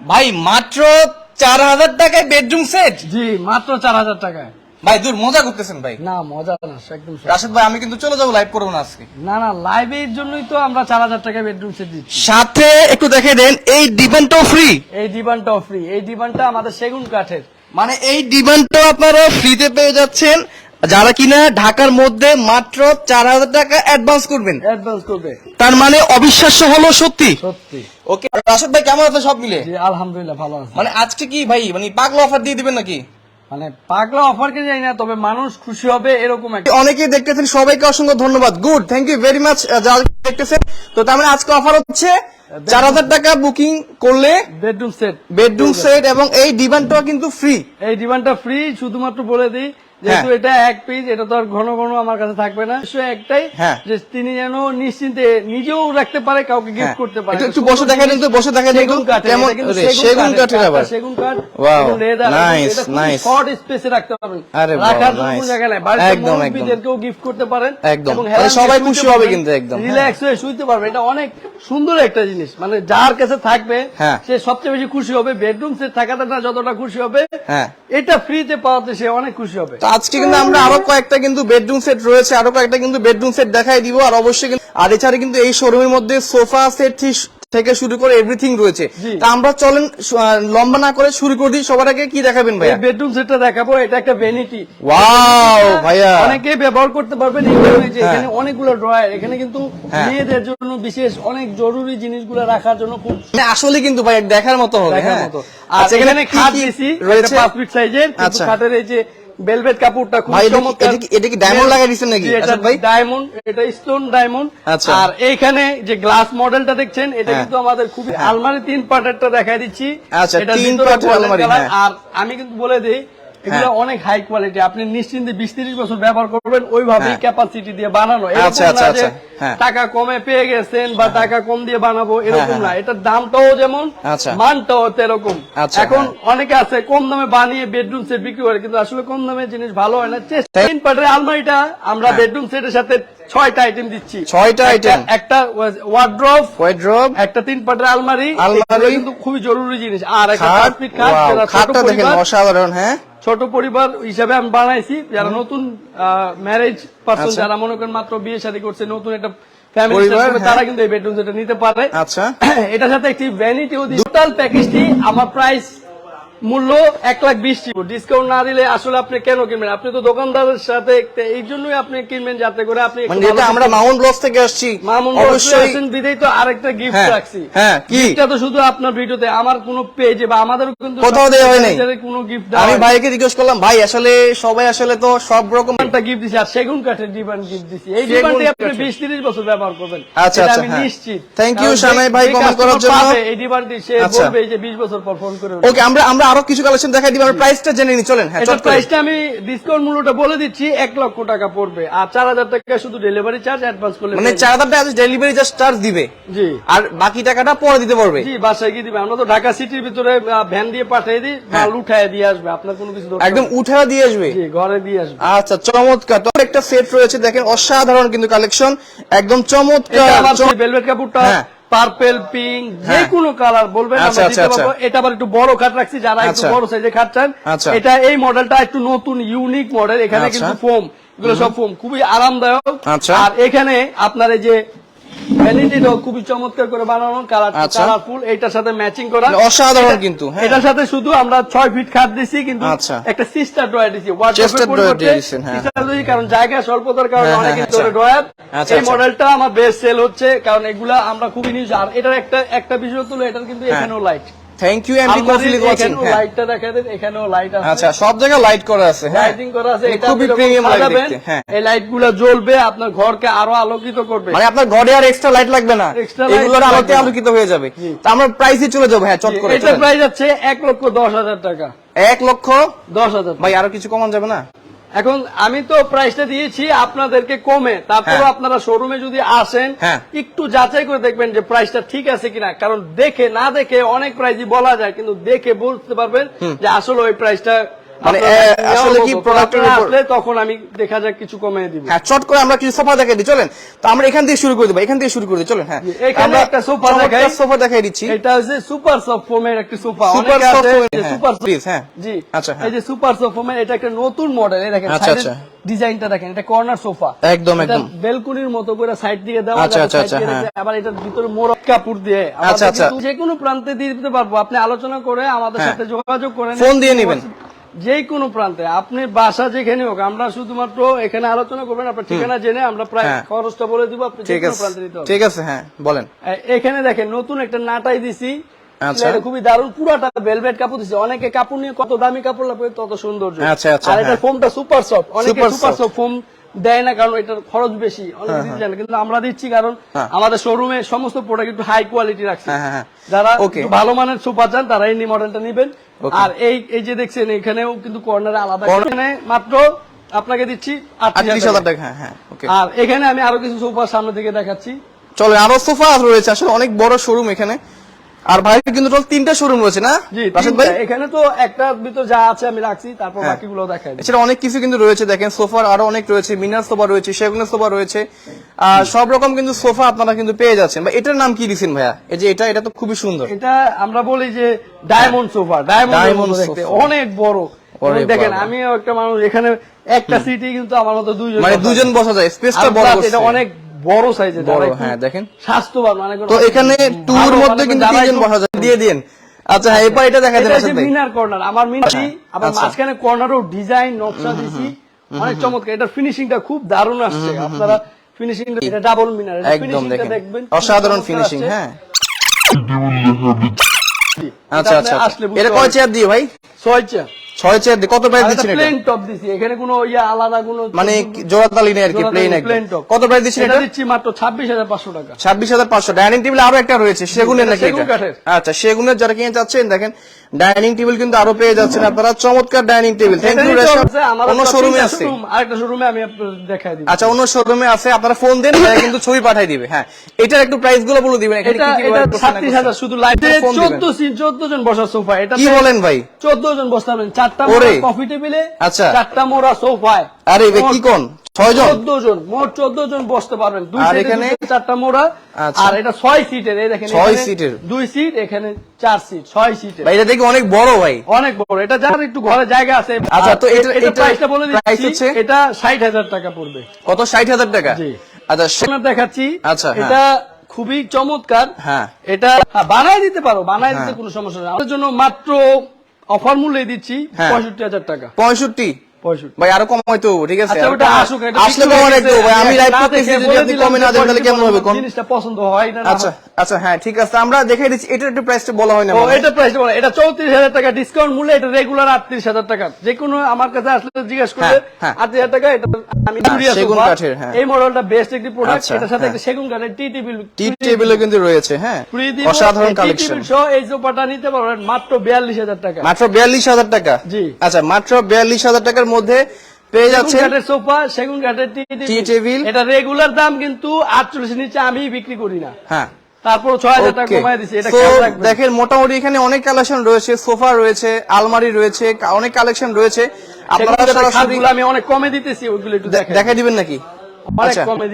ভাই মাত্র চার হাজার টাকায় বেডরুম সেট জি মাত্র চার হাজার টাকায়। ভাই দূর মজা করতেছেন ভাই। না মজা না একদম রাশেদ ভাই আমি কিন্তু চলে যাব লাইভ করব না আজকে। না না লাইভের জন্যই তো আমরা চার হাজার টাকায় বেডরুম সেট দিচ্ছি। সাথে একটু দেখে দেন এই ডিমান্ডটাও ফ্রি এই ডিমান্ডটাও ফ্রি এই ডিমান্ডটা আমাদের সেগুন কাঠের। মানে এই ডিমান্ডটাও আপনারা ফ্রিতে পেয়ে যাচ্ছেন। যারা কিনা ঢাকার মধ্যে মাত্র চার হাজার টাকা অ্যাডভান্স করবেন। অ্যাডভান্স করবে। তার মানে অবিশ্বাস্য হলো সত্যি। সত্যি। ওকে রাশেদ ভাই কেমন আছে সব মিলে? জি আলহামদুলিল্লাহ ভালো আছে। মানে আজকে কি ভাই মানে পাগলা অফার দিয়ে দিবেন নাকি? মানে পাগলা অফার কে যাই না তবে মানুষ খুশি হবে এরকম অনেকেই দেখতেছেন সবাইকে অসংখ্য ধন্যবাদ। Good thank you very much যারা দেখতেছেন। তো তার মানে আজকে অফার হচ্ছে চার হাজার টাকা বুকিং করলে বেডরুম সেট বেডরুম সেট এবং এই ডিমান্ডটা কিন্তু ফ্রি এই ডিমান্ডটা ফ্রি শুধুমাত্র বলে দিই যেহেতু হ্যাঁ। এটা এক পিস এটা তো আর ঘন ঘন আমার কাছে থাকবে না। একটাই হ্যাঁ। যে তিনি যেন নিশ্চিন্তে নিজেও রাখতে পারে কাউকে গিফট করতে পারে। একটু- বসে দেখা তো বসে দেখা কেমন সেগুন কাঠের আবার। সেগুন কাঠ এটা খুব nice. শর্ট স্পেসে রাখতে পারবেন আরে রাখার জন্য জায়গা নাই। বাড়িতে একদম, একদম। গিফট করতে পারেন একদম। সবাই খুশি হবে কিন্তু একদম, হ্যাঁ। রিল্যাক্স হয়ে শুইতে পারবে। এটা অনেক সুন্দর একটা জিনিস। মানে যার কাছে থাকবে হ্যাঁ। সে সবচেয়ে বেশি খুশি হবে। বেডরুম সেট থাকাটা না যতটা খুশি হবে হ্যাঁ। এটা ফ্রিতে পাওয়াতে সে অনেক খুশি হবে। আজকে কিন্তু আমরা আরও কয়েকটা কিন্তু বেডরুম সেট রয়েছে আরও কয়েকটা কিন্তু বেডরুম সেট দেখাই দিব। আর অবশ্যই কিন্তু আর এছাড়া কিন্তু এই শোরুমের মধ্যে সোফা সেট থেকে শুরু করে এভরিথিং রয়েছে। তা আমরা চলেন লম্বা না করে শুরু করে। দিই সবার আগে কি দেখাবেন ভাইয়া? বেডরুম সেটটা দেখাবো এটা একটা ভ্যানিটি ওয়াও ভাইয়া। অনেকে ব্যবহার করতে পারবেন এই যে হ্যাঁ। এখানে অনেকগুলো ড্রয়ার এখানে কিন্তু হ্যাঁ। মেয়েদের জন্য বিশেষ অনেক জরুরি জিনিসগুলো রাখার জন্য খুব মানে আসলে কিন্তু ভাই দেখার মতো হবে দেখার হ্যাঁ। মতো। আর আচ্ছা, এখানে খাট দিছি রয়েছে? পাঁচ ফিট সাইজের কিন্তু আচ্ছা। খাটের এই যে ভেলভেট কাপড়টা খুব এটা কি- চমৎকার এটা কি- ডায়মন্ড লাগাই দিছেন নাকি? এটা ভাই? ডায়মন্ড এটা স্টোন ডায়মন্ড। আর এইখানে যে গ্লাস মডেলটা দেখছেন এটা হ্যাঁ। কিন্তু আমাদের খুব আলমারি তিন পার্টেরটা দেখাই দিচ্ছি আচ্ছা, তিন পার্টের আলমারি, হ্যাঁ। আর আমি কিন্তু বলে দিই এগুলো অনেক হাই কোয়ালিটি আপনি নিশ্চিন্তে বিশ তিরিশ বছর ব্যবহার করবেন ওইভাবেই হ্যাঁ। ক্যাপাসিটি দিয়ে বানানো আচ্ছা, আচ্ছা, আচ্ছা, হ্যাঁ। টাকা কমে পেয়ে গেছেন বা টাকা কম দিয়ে বানাবো এরকম হ্যাঁ, না হ্যাঁ। এটার দামটাও যেমন। মানটাও এরকম এখন হ্যাঁ। অনেকে আছে কম দামে বানিয়ে বেডরুম সেট বিক্রি করে কিন্তু আসলে কম দামে জিনিস ভালো হয় না তিন পাটের আলমারিটা আমরা বেডরুম সেটের সাথে ছয়টা আইটেম দিচ্ছি হ্যাঁ। ছয়টা item? একটা ওয়ার্ড্রপ ওয়েড্রোব একটা তিন পাটের আলমারি আলমারি। কিন্তু খুবই জরুরি জিনিস আর একটা খাট খাট দেখেন অসাধারণ হ্যাঁ ছোট পরিবার হিসাবে আমি বানাইছি যারা নতুন ম্যারেজ পার্সন আচ্ছা। যারা মনে করেন মাত্র বিয়ে শাদী করছে নতুন একটা ফ্যামিলি। তারা কিন্তু এই বেডরুম সেটা নিতে পারে আচ্ছা এটার সাথে একটি ভ্যানিটিও ও টোটাল প্যাকেজটি আমার প্রাইস মূল্য এক লাখ বিশ ডিসকাউন্ট না দিলে আসলে আপনি কেন কিনবেন আপনি তো দোকানদারের সাথে এই জন্যই আপনি কিনবেন যাতে করে আপনি মানে আমরা মাউন্ট ব্লস থেকে আসছি মামুন বিদেই তো আরেকটা গিফট হ্যাঁ, রাখছি হ্যাঁ, গিফটটা তো শুধু আপনার ভিডিওতে আমার কোনো পেজে বা আমাদেরও কিন্তু কোথাও দেওয়া হয় নাই। কোনো গিফট আমি ভাইকে জিজ্ঞেস করলাম ভাই আসলে সবাই আসলে তো সব রকম একটা গিফট দিছি আর সেগুন কাঠের গিফট দিছি এই আপনি কাঠের। বিশ তিরিশ বছর ব্যবহার করবেন আচ্ছা, আচ্ছা, আমি হ্যাঁ। নিশ্চিত you, কারণ শানাই ভাই comment করার জন্য। এই সে আচ্ছা। বলবে যে বিশ বছর পর ফোন করে ওকে আমরা আমরা আরও কিছু কালেকশন দেখাই দিব আমরা প্রাইসটা জেনে নি চলেন হ্যাঁ এটা প্রাইসটা আমি ডিসকাউন্ট মূল্যটা বলে দিচ্ছি এক লক্ষ টাকা পড়বে। আর চার হাজার টাকা শুধু ডেলিভারি চার্জ অ্যাডভান্স করলে মানে চার হাজার টাকা ডেলিভারি জাস্ট চার্জ দিবে। জি। আর বাকি টাকাটা পরে দিতে পারবে। জি বাসায় গিয়ে দিবে। আমরা তো ঢাকা সিটির ভিতরে ভ্যান দিয়ে পাঠিয়ে দিই মাল উঠায় দিয়ে আসবে। আপনার কোনো কিছু দরকার হ্যাঁ। একদম নেই। উঠা দিয়ে আসবে। জি ঘরে দিয়ে আসবে। আচ্ছা চমৎকার। তো একটা সেট রয়েছে দেখেন অসাধারণ কিন্তু কালেকশন একদম চমৎকার আবার চম- ভেলভেট কাপড়টা। হ্যাঁ। পার্পেল পিঙ্ক যে। কোনো কালার বলবেন আচ্ছা, আমরা আচ্ছা, দিতে পারব আচ্ছা। এটা আবার একটু বড় খাট রাখছি যারা একটু। বড় সাইজে খাট চান। এটা এই মডেলটা একটু নতুন ইউনিক মডেল এখানে। কিন্তু ফোম এগুলো সব ফোম খুবই আরামদায়ক। আর এখানে আপনার এই যে ভ্যানিটিটাও খুবই চমৎকার করে বানানো কালার আচ্ছা। কালারফুল এটার সাথে ম্যাচিং করা অসাধারণ কিন্তু, হ্যাঁ। এটার সাথে শুধু আমরা ছয় ফিট খাট দিছি কিন্তু আচ্ছা। একটা সিস্টার ড্রয়ার দিছি দিছেন, হ্যাঁ। সিস্টার দিছি কারণ জায়গা স্বল্পতার কারণে হ্যাঁ, ধরে আচ্ছা। ড্রয়ার এই। মডেলটা আমার বেস্ট সেল হচ্ছে কারণ এগুলা আমরা খুবই নিউজ আর এটার একটা একটা বিষয় তুলো এটার কিন্তু। এখানেও লাইট থ্যাংক ইউ এমডি কফিলি ওয়াচিং লাইটটা দেখা দেন এখানেও লাইট আছে। আচ্ছা সব জায়গায় লাইট করা আছে হ্যাঁ। লাইটিং করা আছে এটা খুবই প্রিমিয়াম লাইট দেখতে হ্যাঁ। এই লাইটগুলা জ্বলবে আপনার ঘরকে আরও আলোকিত করবে। মানে আপনার ঘরে আর এক্সট্রা লাইট লাগবে না। এগুলোর আলোতে আলোকিত হয়ে যাবে। তো আমরা প্রাইসে চলে যাব হ্যাঁ চট করে এটা প্রাইস আছে এক লক্ষ দশ হাজার টাকা। এক লক্ষ? দশ হাজার ভাই আরও কিছু কমান যাবে না? এখন আমি তো প্রাইসটা দিয়েছি আপনাদেরকে কমে তারপরে হ্যাঁ। আপনারা শোরুমে যদি আসেন হ্যাঁ। একটু যাচাই করে দেখবেন যে প্রাইসটা ঠিক আছে কিনা কারণ দেখে না দেখে অনেক প্রাইসই বলা যায় কিন্তু দেখে বুঝতে পারবেন যে আসলে ওই প্রাইসটা মানে আপনারা আসলে কি প্রোডাক্টের উপর তখন আমি দেখা যাক কিছু কমিয়ে দিব হ্যাঁ চট করে আমরা কিছু সোফা দেখাই দিই চলেন তো আমরা এখান থেকে শুরু করে দেবো এখান থেকে শুরু করে দিই চলেন হ্যাঁ এখানে একটা সোফা দেখাই। সোফা দেখাই দিচ্ছি এটা হচ্ছে সুপার সফট ফোমের একটা সোফা Super অনেকে soft আছে foam, যে হ্যাঁ, সুপার please, হ্যাঁ। জি আচ্ছা, হ্যাঁ। এই যে সুপার সফট ফোমের এটা একটা নতুন মডেল এই দেখেন আচ্ছা, আচ্ছা। ডিজাইনটা দেখেন এটা কর্নার সোফা একদম, একদম। বেলকুনির মতো করে সাইড দিয়ে দেওয়া আচ্ছা, আচ্ছা, আচ্ছা, হ্যাঁ। আবার এটার ভিতরে কাপড় দিয়ে আচ্ছা, আচ্ছা। যে কোনো প্রান্তে দিয়ে দিতে পারব আপনি আলোচনা করে আমাদের হ্যাঁ। সাথে যোগাযোগ করে ফোন দিয়ে নিবেন। যে কোনো প্রান্তে আপনি বাসা যেখানে হোক আমরা শুধুমাত্র এখানে আলোচনা করবেন আপনার ঠিকানা জেনে আমরা প্রায় হ্যাঁ। খরচটা বলে দিব আপনি ঠিক আছে ঠিক হ্যাঁ বলেন এখানে দেখেন নতুন একটা নাটাই দিছি আচ্ছা। খুবই দারুণ পুরাটা ভেলভেট কাপড় দিচ্ছে অনেকে কাপড় নিয়ে কত দামি কাপড় লাগবে তত সৌন্দর্য আচ্ছা, আচ্ছা, আর এটা। ফোমটা সুপার সফট অনেকে সুপার। সফট ফোম দেয় না কারণ এটার খরচ বেশি অনেকে দিতে কিন্তু আমরা দিচ্ছি কারণ হ্যাঁ। আমাদের শোরুমে সমস্ত প্রোডাক্ট একটু হাই কোয়ালিটি রাখছি। হ্যাঁ, হ্যাঁ, হ্যাঁ। যারা ভালো মানের সোফা চান তারা এই মডেলটা নিবেন। আর এই এই যে দেখছেন এখানেও কিন্তু কর্নারে আলাদা এখানে মাত্র আপনাকে দিচ্ছি আটত্রিশ আটত্রিশ হাজার হাজার টাকা হ্যাঁ হ্যাঁ আর এখানে আমি আরও কিছু সোফা সামনে থেকে দেখাচ্ছি। চলো আরও সোফা রয়েছে আসলে অনেক বড় শোরুম এখানে। আর ভাই কিন্তু টোটাল তিনটা শোরুম রয়েছে না? জি রাশেদ ভাই? এখানে তো একটার ভিতর যা আছে আমি রাখছি তারপর হ্যাঁ। বাকিগুলো দেখাই। এছাড়া অনেক কিছু কিন্তু রয়েছে দেখেন সোফার আরও অনেক রয়েছে মিনার সোফা রয়েছে সেগুনের সোফা রয়েছে। আর সব রকম কিন্তু সোফা আপনারা কিন্তু পেয়ে যাচ্ছেন। বা এটার নাম কি দিচ্ছেন ভাইয়া? এই যে এটা এটা তো খুবই সুন্দর। এটা আমরা বলি যে ডায়মন্ড সোফা ডায়মন্ড দেখতে। অনেক বড়। দেখেন। আমিও একটা মানুষ এখানে একটা সিটি কিন্তু আমার মতো দুইজন মানে দুজন। বসা যায় স্পেসটা বড় এটা অনেক বড় সাইজের বড় হ্যাঁ দেখেন। স্বাস্থ্যবান মানে তো এখানে টুর মধ্যে কিন্তু তিনজন বসা যায় দিয়ে দিন। আচ্ছা হ্যাঁ এরপর এটা দেখা যাবে মিনার কর্নার। আমার মিনারি আবার আচ্ছা। মাঝখানে কর্নারও ডিজাইন নকশা দিছি। অনেক চমৎকার। এটা ফিনিশিংটা খুব দারুণ আসছে। আপনারা ফিনিশিং এটা ডাবল মিনার এটা একদম দেখেন। দেখবেন অসাধারণ ফিনিশিং হ্যাঁ। আচ্ছা আচ্ছা। আসলে এটা কয় চেয়ার দিয়ে ভাই? ছয় চেয়ার ছয় চেয়ার কত প্রাইস দিচ্ছেন এটা? প্লেন টপ দিছি এখানে কোনো ইয়া আলাদা কোনো মানে জোড়াতালি নেই আর কি প্লেন প্লেন টপ কত প্রাইস দিচ্ছেন এটা দিচ্ছি মাত্র ছাব্বিশ হাজার পাঁচশো টাকা। ছাব্বিশ হাজার পাঁচশো। ডাইনিং টেবিল আরও একটা রয়েছে সেগুনের নাকি এটা? আচ্ছা সেগুনের যারা কিনে যাচ্ছেন দেখেন ডাইনিং টেবিল কিন্তু আরও পেয়ে যাচ্ছেন আপনারা। চমৎকার ডাইনিং টেবিল। থ্যাংক ইউ অন্য শোরুমে আছে। আরেকটা শোরুমে আমি দেখাই দিব। আচ্ছা অন্য শোরুমে আছে। আপনারা ফোন দেন কিন্তু ছবি পাঠাই দিবে। হ্যাঁ এটার একটু প্রাইসগুলো বলে দিবেন। এখানে কি কি ছাত্রিশ হাজার শুধু চোদ্দ সিট চোদ্দ জন বসার সোফা এটা কি বলেন ভাই? চোদ্দ জন চারটা। কফি টেবিলে আচ্ছা। চারটা মোড়া সোফায় আরে কি কোন? চোদ্দ জন মোট চোদ্দ জন বসতে পারবেন দুই এখানে- চারটা মোড়া। আর এটা ছয় সিটের এই দেখেন ছয় সিটের। দুই সিট এখানে চার সিট ছয় সিটের এটা দেখি অনেক বড় ভাই অনেক বড় এটা যার একটু ঘরে জায়গা আছে আচ্ছা, তো এটা- এটা এটা প্রাইসটা বলে দিচ্ছি এটা ষাট হাজার টাকা পড়বে কত ষাট হাজার টাকা জি। আচ্ছা দেখাচ্ছি আচ্ছা, হ্যাঁ। এটা খুবই চমৎকার হ্যাঁ। এটা হ্যাঁ, বানায় দিতে পারো বানায় দিতে হ্যাঁ। কোনো সমস্যা নেই আমাদের জন্য মাত্র অফার মূল্যে দিচ্ছি। পঁয়ষট্টি হাজার টাকা পঁয়ষট্টি ভাই আরও কম হয়তো ঠিক আছে? আচ্ছা আর ওটা কম- আসুক এটা আসলে বিক্রি একটু ভাই আমি লাইভ দেখে করতেছি যদি আপনি কমে না দেন তাহলে কেমন হবে জিনিসটা পছন্দ হয় না আচ্ছা আচ্ছা হ্যাঁ ঠিক আছে আমরা দেখাই দিচ্ছি এটার একটু প্রাইসটা বলা হয় না ও এটা প্রাইস বলে এটা চৌত্রিশ হাজার টাকা ডিসকাউন্ট মূল্যে এটা রেগুলার আটত্রিশ হাজার টাকা। যে কোনো আমার কাছে আসলে জিজ্ঞেস করবে হ্যাঁ, টাকা এটা আমি সেগুন কাঠের, হ্যাঁ। এই মডেলটা বেস্ট একটি প্রোডাক্ট এটার সাথে। একটা সেগুন কাঠের টি টেবিল টি টেবিলও কিন্তু রয়েছে হ্যাঁ অসাধারণ কালেকশন সহ এই সোফাটা নিতে পারবেন মাত্র বিয়াল্লিশ হাজার টাকা। মাত্র বিয়াল্লিশ হাজার টাকা? জি। আচ্ছা মাত্র বিয়াল্লিশ হাজার টাকার মধ্যে পেয়ে যাচ্ছে সোফা সেগুন কাঠের টি টেবিল। এটা রেগুলার দাম কিন্তু আটচল্লিশ নিচে আমি বিক্রি করি না। হ্যাঁ। তারপর ছয় হাজার টাকা কমাই দিচ্ছি এটা দেখেন মোটামুটি এখানে অনেক কালেকশন রয়েছে সোফা রয়েছে আলমারি রয়েছে অনেক কালেকশন রয়েছে। আপনারা আমি অনেক কমে দিতেছি ওইগুলো একটু দেখা দিবেন নাকি? আচ্ছা। কমে